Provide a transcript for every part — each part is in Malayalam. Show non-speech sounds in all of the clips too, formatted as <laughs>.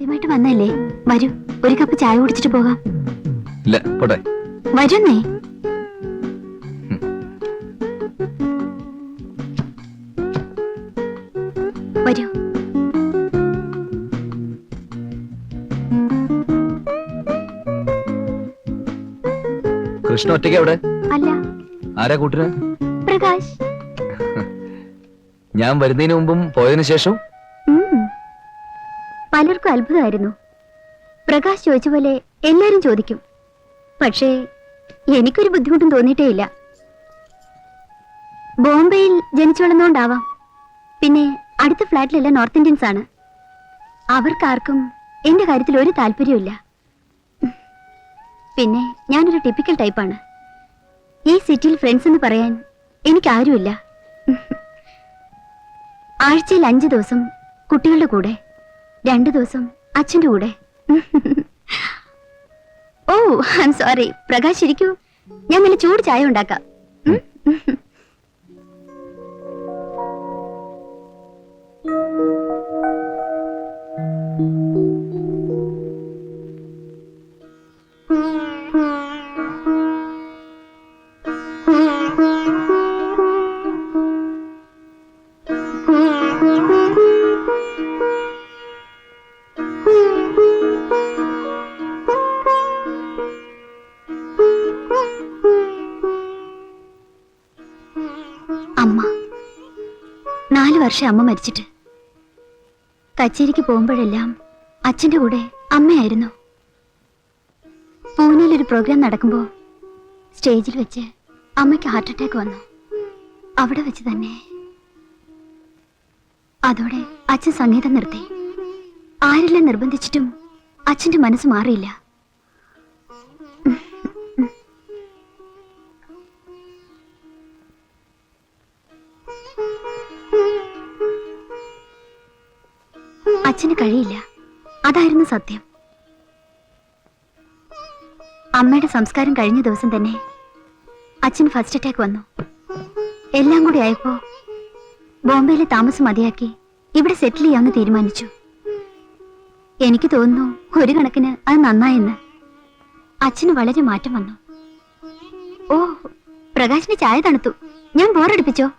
ആദ്യമായിട്ട് വന്നല്ലേ? വരൂ ഒരു കപ്പ് ചായ കുടിച്ചിട്ട് പോകാം. ഇല്ല പോട്ടെ. വരുന്നേ. വരൂ. കൃഷ്ണ ഒറ്റയ്ക്ക് എവിടെ? അല്ല. ആരാ കൂട്ടിന് പ്രകാശ്. ഞാൻ വരുന്നതിന് മുമ്പും പോയതിനു ശേഷം ഉം. പലർക്കും അത്ഭുതമായിരുന്നു. പ്രകാശ് ചോദിച്ച പോലെ എല്ലാരും ചോദിക്കും. പക്ഷേ എനിക്കൊരു ബുദ്ധിമുട്ടും തോന്നിയിട്ടേയില്ല. ബോംബെയിൽ ജനിച്ചു വളർന്നുകൊണ്ടാവാം പിന്നെ അടുത്ത ഫ്ലാറ്റിലെല്ലാം നോർത്ത് ഇന്ത്യൻസ് ആണ് അവർക്കാർക്കും എന്റെ കാര്യത്തിൽ ഒരു താല്പര്യമില്ല പിന്നെ ഞാനൊരു ടിപ്പിക്കൽ ടൈപ്പാണ്. ഈ സിറ്റിയിൽ ഫ്രണ്ട്സ് എന്ന് പറയാൻ എനിക്കാരുമില്ല. ആഴ്ചയിൽ അഞ്ചു ദിവസം കുട്ടികളുടെ കൂടെ. രണ്ടു ദിവസം അച്ഛന്റെ കൂടെ. ഓ ഐ സോറി പ്രകാശ് ഇരിക്കൂ. ഞാൻ നല്ല ചൂട് ചായ ഉണ്ടാക്കാം. വർഷം അമ്മ മരിച്ചിട്ട്. കച്ചേരിക്ക് പോകുമ്പോഴെല്ലാം അച്ഛന്റെ കൂടെ അമ്മയായിരുന്നു. പൂനെയിൽ ഒരു പ്രോഗ്രാം നടക്കുമ്പോൾ സ്റ്റേജിൽ വെച്ച് അമ്മയ്ക്ക് ഹാർട്ട് അറ്റാക്ക് വന്നു. അവിടെ വെച്ച് തന്നെ അതോടെ അച്ഛൻ സംഗീതം നിർത്തി. ആരെല്ലാം നിർബന്ധിച്ചിട്ടും അച്ഛന്റെ മനസ്സ് മാറിയില്ല. അച്ഛന് കഴിയില്ല. അതായിരുന്നു സത്യം. അമ്മയുടെ സംസ്കാരം കഴിഞ്ഞ ദിവസം തന്നെ അച്ഛൻ ഫസ്റ്റ് അറ്റാക്ക് വന്നു. എല്ലാം കൂടി ആയപ്പോ ബോംബെയിലെ താമസം മതിയാക്കി ഇവിടെ സെറ്റിൽ ചെയ്യാമെന്ന് തീരുമാനിച്ചു. എനിക്ക് തോന്നുന്നു ഒരു കണക്കിന് അത് നന്നായെന്ന്. അച്ഛന് വളരെ മാറ്റം വന്നു. ഓ പ്രകാശിന് ചായ തണുത്തു. ഞാൻ ബോറടിപ്പിച്ചോ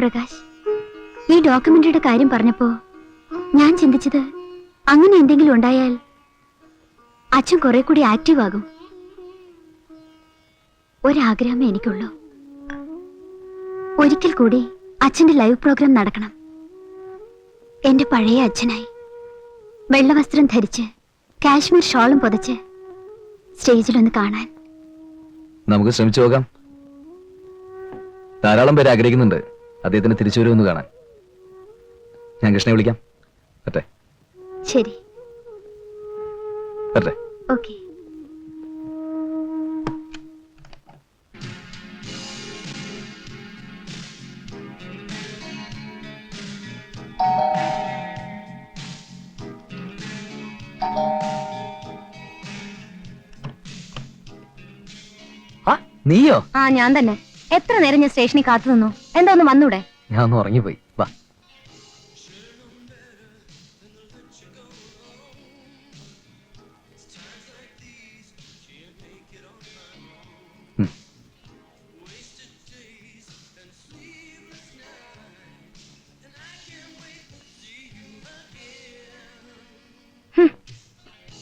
പ്രകാശ് ഈ ഡോക്യുമെന്ററിയുടെ കാര്യം പറഞ്ഞപ്പോ ഞാൻ ചിന്തിച്ചത് അങ്ങനെ എന്തെങ്കിലും ഉണ്ടായാൽ അച്ഛൻ കുറെ കൂടി ആക്റ്റീവ് ആകും. ഒരാഗ്രഹമേ എനിക്കുള്ളൂ. ഒരിക്കൽ കൂടി അച്ഛന്റെ ലൈവ് പ്രോഗ്രാം നടക്കണം. എന്റെ പഴയ അച്ഛനായി വെള്ളവസ്ത്രം ധരിച്ച് കാശ്മീർ ഷോളും പുതച്ച് സ്റ്റേജിലൊന്ന് കാണാൻ. നമുക്ക് ശ്രമിച്ചു പോകാം. ധാരാളം പേര് ആഗ്രഹിക്കുന്നുണ്ട്. അദ്ദേഹത്തിന് തിരിച്ചു വരുമെന്ന് കാണാൻ. ഞാൻ കൃഷ്ണനെ വിളിക്കാം. പറ്റേ. ശരി. പറ്റേ. ഓക്കെ. ആ നീയോ? ആ ഞാൻ തന്നെ. എത്ര നേരം ഞാൻ സ്റ്റേഷനിൽ കാത്തു നിന്നു? എന്താ ഒന്ന് വന്നൂടെ? ഞാൻ ഒന്ന് ഉറങ്ങിപ്പോയി. വാ.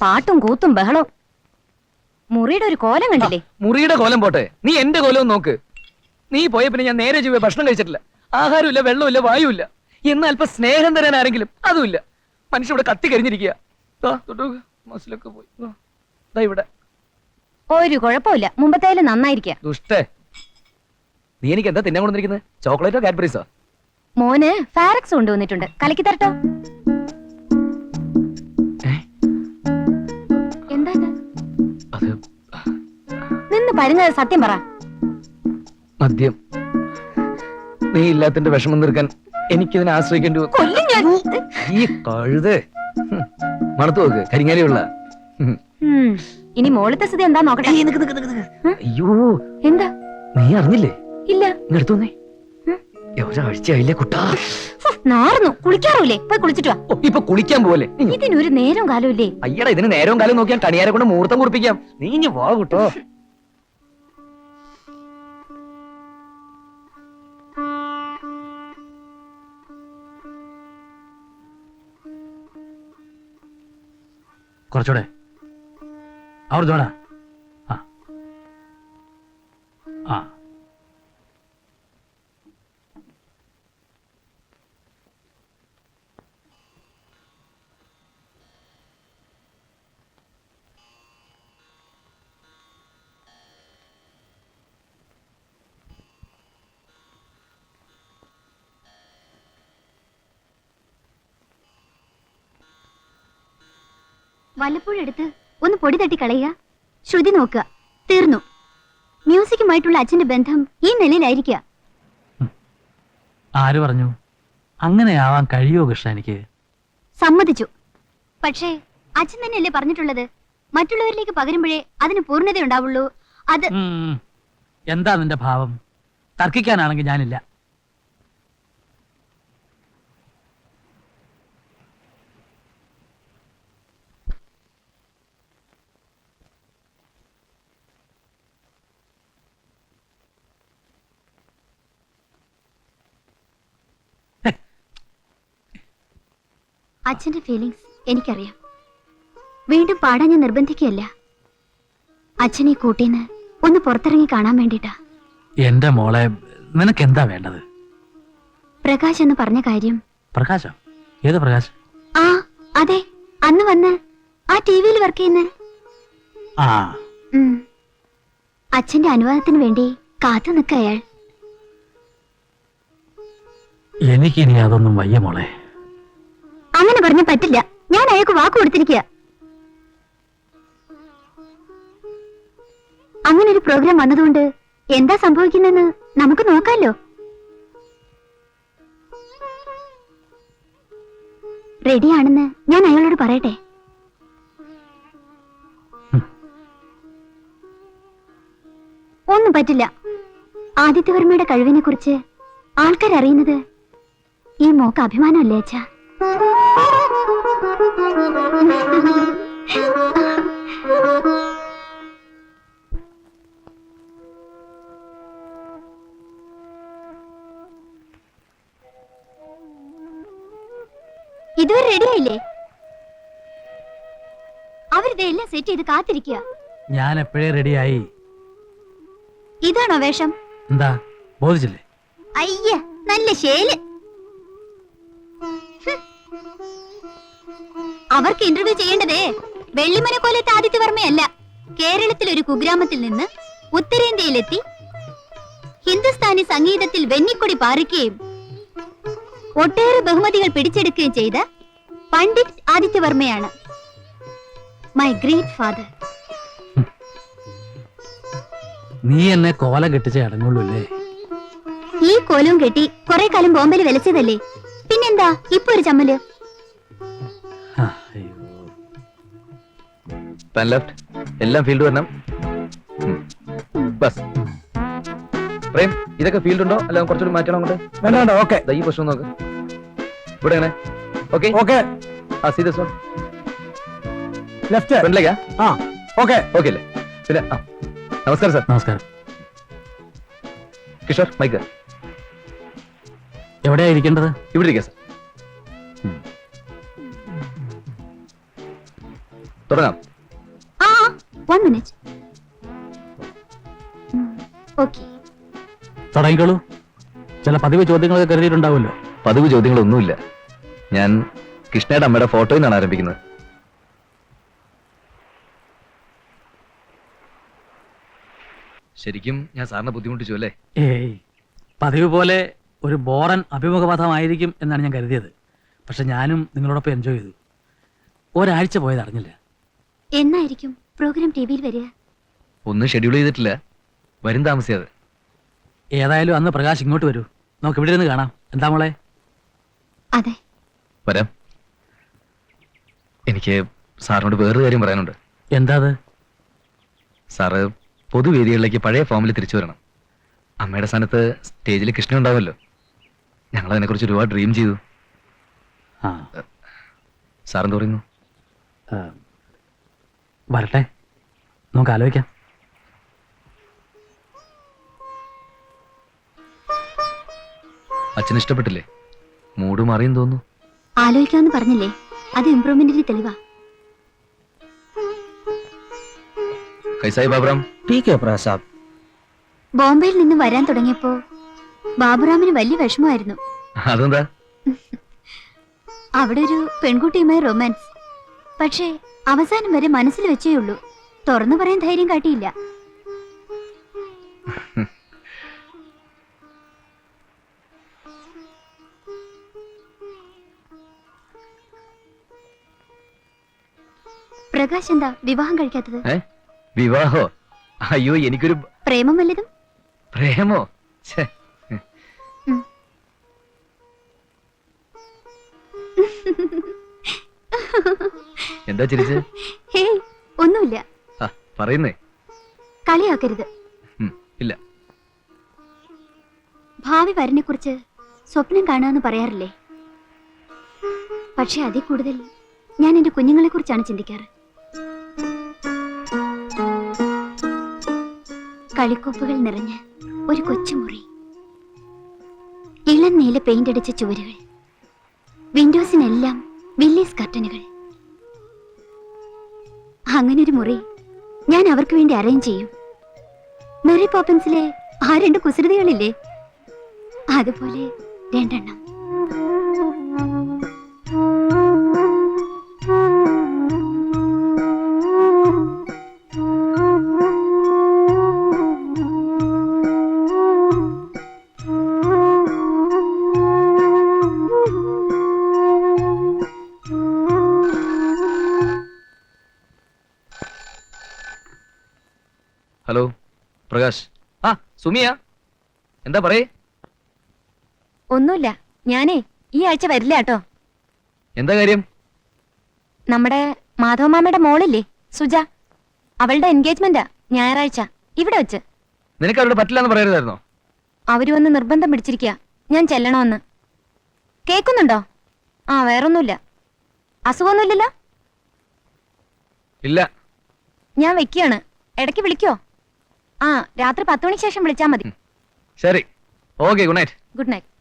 പാട്ടും കൂത്തും ബഹളവും. മുറിയുടെ ഒരു കോലം കണ്ടില്ലേ? മുറിയുടെ കോലം പോട്ടെ. നീ എന്റെ കോലവും നോക്ക്. നീ പോയ പിന്നെ ഞാൻ നേരെ ചൊവ്വേ ഭക്ഷണം കഴിച്ചിട്ടില്ല. ആഹാരമില്ല വെള്ളമില്ല വായുമില്ല. എന്നാൽ അല്പം സ്നേഹം തരാൻ ആരെങ്കിലും? അതുമില്ല. മനുഷ്യ ഇവിടെ കത്തി കരിഞ്ഞിരിക്കുക. മസിലൊക്കെ പോയി. ദാ, ഇവിടെ. ഒരു കുഴപ്പമില്ല. മുമ്പത്തേലും നന്നായിരിക്കുക. ദുഷ്ടേ. നീ എനിക്ക് എന്താ തിന്നാൻ കൊണ്ടിരിക്കുന്നത് ചോക്ലേറ്റോ കാഡ്ബറീസോ? മോന് ഫാരക്സ് കൊണ്ടുവന്നിട്ടുണ്ട്. കലക്കി തരട്ടോ? എന്താ ഇത്? അത് നിന്ന് പരുങ്ങത് സത്യം പറ. മദ്യം. നീ ഇല്ലാത്തിന്റെ വിഷമം തീർക്കാൻ എനിക്കിതിനെ ആശ്രയിക്കേണ്ടി വന്നു. കൊല്ലും ഞാൻ. ഈ കഴുത്. മണത്ത് നോക്ക് കരിങ്ങാലിയുള്ള. ഉം, ഇനി മോളത്തെ സ്ഥിതി എന്താ നോക്കട്ടെ. അയ്യോ. എന്താ? നീ അറിഞ്ഞില്ലേ? ഇല്ല. ഇങ്ങെടുത്തു വന്നേ. ഉം. ഒരാഴ്ചയായില്ലേ കുട്ടാ? കുളിക്കാറൂലേ പോയി കുളിച്ചിട്ട് വാ. ഓ, ഇപ്പൊ കുളിക്കാൻ പോലെ ഇതിനൊരു നേരം കാലമില്ലേ അയ്യടാ ഇതിന് നേരവും കാലം നോക്കിയാൽ കണിയാരെ കൊണ്ട് മുഹൂർത്തം കുറിപ്പിക്കാം. നീ ഇഞ്ഞ് വാ കൂട്ടോ. കുറച്ചുകൂടെ. അവർ ജോണ. വല്ലപ്പോഴും എടുത്ത് ഒന്ന് പൊടി തട്ടി കളയുക. ശ്രുതി നോക്കുക. തീർന്നു. മ്യൂസിക്കുമായിട്ടുള്ള അച്ഛന്റെ ബന്ധം ഈ നിലയിലായിരിക്കുക. ആര് പറഞ്ഞു? അങ്ങനെയാവാൻ കഴിയോ കൃഷ്ണ എനിക്ക്? സമ്മതിച്ചു. പക്ഷേ അച്ഛൻ തന്നെയല്ലേ പറഞ്ഞിട്ടുള്ളത്? മറ്റുള്ളവരിലേക്ക് പകരുമ്പോഴേ അതിന് പൂർണത ഉണ്ടാവുള്ളൂ അത് എന്താ നിന്റെ ഭാവം? തർക്കിക്കാനാണെങ്കിൽ ഞാനില്ല. അച്ഛന്റെ ഫീലിങ്സ് എനിക്കറിയാം. വീണ്ടും പാടാൻ ഞാൻ നിർബന്ധിക്കുകയല്ല. അച്ഛനെ കൂട്ടീന്ന് ഒന്ന് പുറത്തിറങ്ങി കാണാൻ വേണ്ടിട്ടാ. എന്റെ മോളെ നിനക്ക് എന്താ വേണ്ടത്? പ്രകാശ് എന്ന് പറഞ്ഞ കാര്യം. പ്രകാശം? ഏത് പ്രകാശ്? ആ അതെ അന്ന് വന്ന് ആ ടി വിയിൽ വർക്ക് ചെയ്യുന്ന. ആ. അച്ഛന്റെ അനുവാദത്തിന് വേണ്ടി കാത്തു നിൽക്കയാൾ എനിക്കിനി അതൊന്നും വയ്യ മോളെ. അങ്ങനെ പറഞ്ഞ പറ്റില്ല. ഞാൻ അയാൾക്ക് വാക്ക് കൊടുത്തിരിക്കുക അങ്ങനെ ഒരു പ്രോഗ്രാം വന്നതുകൊണ്ട് എന്താ സംഭവിക്കുന്നെന്ന് നമുക്ക് നോക്കാലോ. റെഡിയാണെന്ന് ഞാൻ അയാളോട് പറയട്ടെ. ഒന്നും പറ്റില്ല. ആദിത്യവർമ്മയുടെ കഴിവിനെ കുറിച്ച് ആൾക്കാരറിയുന്നത് ഈ മോക്ക് അഭിമാനമല്ലേ അച്ഛാ? ചെയ്ത് കാത്തിരിക്കുക. ഞാൻ എപ്പോഴേ റെഡിയായി. ഇതാണോ വേഷം? എന്താ? ബോധിച്ചില്ലേ? അയ്യ നല്ല ശേൽ. അവർക്ക് ഇന്റർവ്യൂ ചെയ്യേണ്ടതേ? വെള്ളിമന പോലത്തെ ആദിത്യവർമ്മയല്ല കേരളത്തിൽ ഒരു കുഗ്രാമത്തിൽ നിന്ന് ഉത്തരേന്ത്യയിലെത്തി ഹിന്ദുസ്ഥാനി സംഗീതത്തിൽ വെന്നിക്കൊടി പാറിക്കുകയും ഒട്ടേറെ ബഹുമതികൾ പിടിച്ചെടുക്കുകയും ചെയ്ത പണ്ഡിറ്റ് ആദിത്യവർമ്മയാണ് മൈ ഗ്രേറ്റ് ഫാദർ നീ എന്നെ കോലം കെട്ടിച്ച് അടങ്ങുള്ളൂ അല്ലേ ഈ കോലവും കെട്ടി കുറെ കാലം ബോംബെയിൽ വിലച്ചതല്ലേ? പിന്നെന്താ ഇപ്പൊ ഒരു ചമ്മൽ? പാൻ ലെഫ്റ്റ് എല്ലാം ഫീൽഡ് വരണം. ബസ് പ്രേം ഇതൊക്കെ ഫീൽഡ് ഉണ്ടോ? അല്ല കുറച്ചുകൂടി മാറ്റണം അങ്ങോട്ട്. വേണ്ട വേണ്ട ഓക്കെ ദാ ഈ പ്രശ്നം നോക്ക്. ഇവിടെ എങ്ങനെ ഓക്കെ ഓക്കെ ആ വൺ ലെഫ്റ്റ് ഫ്രണ്ടിലേക്കാ ആ? ഓക്കെ ഓക്കെ അല്ലേ? പിന്നെ ആ. നമസ്കാരം സാർ നമസ്കാരം. കിഷോർ മൈക്ക് എവിടെയാ ഇരിക്കേണ്ടത്? ഇവിടെ ഇരിക്കാം സാർ തുടങ്ങാം. ആ വൺ മിനിറ്റ് ഓക്കെ തുടങ്ങിക്കോളൂ. ചില പതിവ് ചോദ്യങ്ങളൊക്കെ കരുതിയിട്ടുണ്ടാവുമല്ലോ. പതിവ് ചോദ്യങ്ങളൊന്നുമില്ല. ഞാൻ കൃഷ്ണയുടെ അമ്മയുടെ ഫോട്ടോയിൽ നിന്നാണ് ആരംഭിക്കുന്നത്. ശരിക്കും ഞാൻ സാറിനെ ബുദ്ധിമുട്ടിച്ചു അല്ലേ? ഏയ് പതിവ് പോലെ ഒരു ബോറൻ അഭിമുഖപഥമായിരിക്കും എന്നാണ് ഞാൻ കരുതിയത്. പക്ഷെ ഞാനും നിങ്ങളോടൊപ്പം എൻജോയ് ചെയ്തു. ഒരാഴ്ച പോയത് അറിഞ്ഞില്ല. എന്നായിരിക്കും പ്രോഗ്രാം ടി വിയിൽ വരിക? ഒന്നും ഷെഡ്യൂൾ ചെയ്തിട്ടില്ല. വരും താമസിയാതെ. ഏതായാലും അന്ന് പ്രകാശ് ഇങ്ങോട്ട് വരൂ. നമുക്ക് ഇവിടെ ഇരുന്ന് കാണാം. എന്താ മോളെ? അതെ. വരാം. എനിക്ക് സാറിനോട് വേറൊരു കാര്യം പറയാനുണ്ട്. എന്താ അത്? സാറ് പൊതുവേദികളിലേക്ക് പഴയ ഫോമിൽ തിരിച്ചു വരണം. അമ്മയുടെ സ്ഥാനത്ത് സ്റ്റേജിൽ കൃഷ്ണ ഉണ്ടാവുമല്ലോ. ഞങ്ങൾ അതിനെക്കുറിച്ച് ഒരുപാട് ഡ്രീം ചെയ്തു. ആ. സാറെന്ത് പറയുന്നു? ആ, വരട്ടെ. നമുക്ക് ആലോചിക്കാം. അച്ഛൻ ഇഷ്ടപ്പെട്ടില്ലേ? മൂഡ് മാറിയെന്ന് തോന്നുന്നു. ആലോചിക്കാമെന്ന് പറഞ്ഞില്ലേ? അത് ഇമ്പ്രൂവ്മെന്റിന്റെ തെളിവാ. പി കെ പ്രാസാബ് ബോംബെയിൽ നിന്ന് വരാൻ തുടങ്ങിയപ്പോ ബാബുറാമിന് വലിയ വിഷമമായിരുന്നു. അതെന്താ? അവിടെ ഒരു പെൺകുട്ടിയുമായി റൊമാൻസ്. പക്ഷേ അവസാനം വരെ മനസ്സിൽ വെച്ചേ ഉള്ളൂ. തുറന്നു പറയാൻ ധൈര്യം കാട്ടിയില്ല. പ്രകാശ് എന്താ വിവാഹം കഴിക്കാത്തത്? വിവാഹോ? അയ്യോ എനിക്കൊരു പ്രേമം വല്ലതും? പ്രേമോ? എന്താ ചിരിച്ച്? ഒന്നുമില്ല. പറയുന്നേ. കളിയാക്കരുത്. ഇല്ല. ഭാവി വരനെ കുറിച്ച് സ്വപ്നം കാണാന്ന് പറയാറില്ലേ? പക്ഷെ അതിൽ കൂടുതൽ ഞാൻ എന്റെ കുഞ്ഞുങ്ങളെ കുറിച്ചാണ് ചിന്തിക്കാറ്. കളിക്കൊപ്പുകൾ നിറഞ്ഞ് ഒരു കൊച്ചുമുറി ഇളം നീല പെയിന്റ് അടിച്ച ചുവരുകൾ. വിൻഡോസിനെല്ലാം വില്ലീസ് കർട്ടനുകൾ അങ്ങനെ ഒരു മുറി ഞാൻ അവർക്ക് വേണ്ടി അറേഞ്ച് ചെയ്യും. മെറി പോപ്പൻസിലെ ആ രണ്ട് കുസൃതികളില്ലേ? അതുപോലെ രണ്ടെണ്ണം. പ്രകാശ്. ആ സുമിയ. എന്താ പറയേ? ഒന്നുമില്ല. ഞാനേ ഈ ആഴ്ച വരില്ല കേട്ടോ. എന്താ കാര്യം? നമ്മുടെ മാധവ മാധവമാമയുടെ മോളില്ലേ സുജ? അവളുടെ എൻഗേജ്മെന്റാ ഞായറാഴ്ച. ഇവിടെ വെച്ച്. നിനക്ക് അവരോട് പറ്റില്ലെന്ന് പറയരുതായിരുന്നോ? അവർ വന്ന് നിർബന്ധം പിടിച്ചിരിക്കുക ഞാൻ ചെല്ലണമെന്ന് കേക്കുന്നുണ്ടോ? ആ വേറൊന്നുമില്ല. അസുഖമൊന്നുമില്ലല്ലോ? ഇല്ല. ഞാൻ വെക്കുകയാണ് ഇടയ്ക്ക് വിളിക്കോ? ആ രാത്രി പത്ത് മണിക്ക് ശേഷം വിളിച്ചാൽ മതി. ശരി. Okay good night. Good night.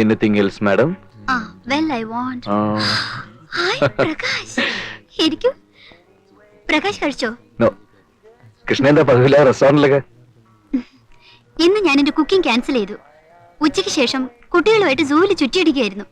Anything else madam well I want hi Prakash ഇരിക്കൂ. പ്രകാശ് കഴിച്ചോ? നോ കൃഷ്ണ എന്താ പതിവില്ല റെസ്റ്റോറന്റിലൊക്കെ ഇന്ന് ഞാൻ എന്റെ കുക്കിംഗ് ക്യാൻസൽ ചെയ്തു. ഉച്ചയ്ക്ക് ശേഷം കുട്ടികളുമായിട്ട് സൂവിൽ ചുറ്റിയിടിക്കുകയായിരുന്നു.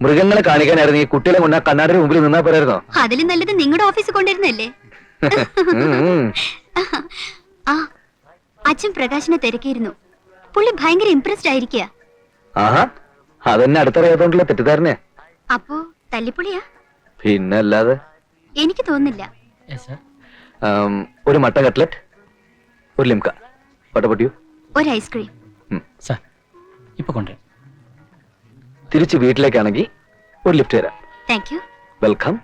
മൃഗങ്ങളെ കാണിക്കാനായിരുന്നു ഈ കുട്ടികളെ കൊണ്ട് കണ്ണാടിന് മുമ്പിൽ നിന്നാ പോരായിരുന്നോ? അതിലും നല്ലത് നിങ്ങളുടെ ഓഫീസിൽ കൊണ്ടിരുന്നല്ലേ. <laughs> ആ അച്ഛൻ പ്രകാശിനെ തിരക്കിയിരുന്നു. പുള്ളി ഭയങ്കര ഇംപ്രസ്ഡ് ആയിരിക്കുക. അതെന്നെ അടുത്തറിയാത്തോണ്ടുള്ള തെറ്റിദ്ധാരണയാ. അപ്പോ തല്ലിപ്പൊളിയാ? പിന്നെ അല്ലാതെ എനിക്ക് തോന്നുന്നില്ല. ആം, ഒരു മട്ടൻ കട്ട്ലറ്റ് ഒരു ലിംക. പട്ടപൊട്ടിയു ഒരു ഐസ്ക്രീം. സാർ ഇപ്പൊ കൊണ്ടുവരാം. തിരിച്ച് വീട്ടിലേക്കാണെങ്കിൽ ഒരു ലിഫ്റ്റ് തരാം. Thank you welcome